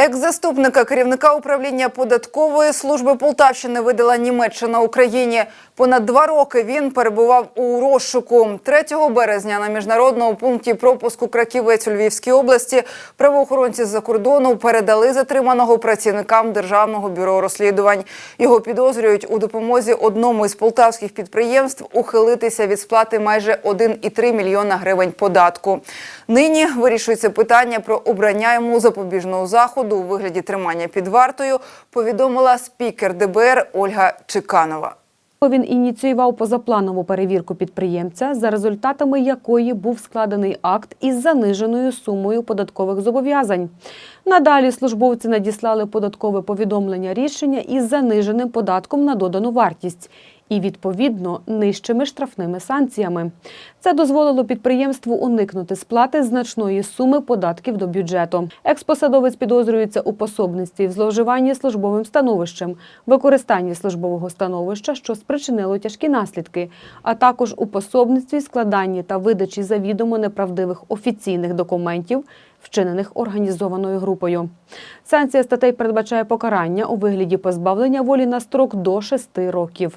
Екс-заступника керівника управління податкової служби Полтавщини видала Німеччина Україні. Понад два роки він перебував у розшуку. 3 березня на міжнародному пункті пропуску Краківець у Львівській області правоохоронці з-за кордону передали затриманого працівникам Державного бюро розслідувань. Його підозрюють у допомозі одному із полтавських підприємств ухилитися від сплати майже 1,3 мільйона гривень податку. Нині вирішується питання про обрання йому запобіжного заходу у вигляді тримання під вартою, повідомила спікер ДБР Ольга Чеканова. Він ініціював позапланову перевірку підприємця, за результатами якої був складений акт із заниженою сумою податкових зобов'язань. Надалі службовці надіслали податкове повідомлення рішення із заниженим податком на додану вартість і, відповідно, нижчими штрафними санкціями. Це дозволило підприємству уникнути сплати значної суми податків до бюджету. Експосадовець підозрюється у пособництві в зловживанні службовим становищем, використанні службового становища, що спричинило тяжкі наслідки, а також у пособництві, складанні та видачі завідомо неправдивих офіційних документів, вчинених організованою групою. Санкція статей передбачає покарання у вигляді позбавлення волі на строк до 6 років.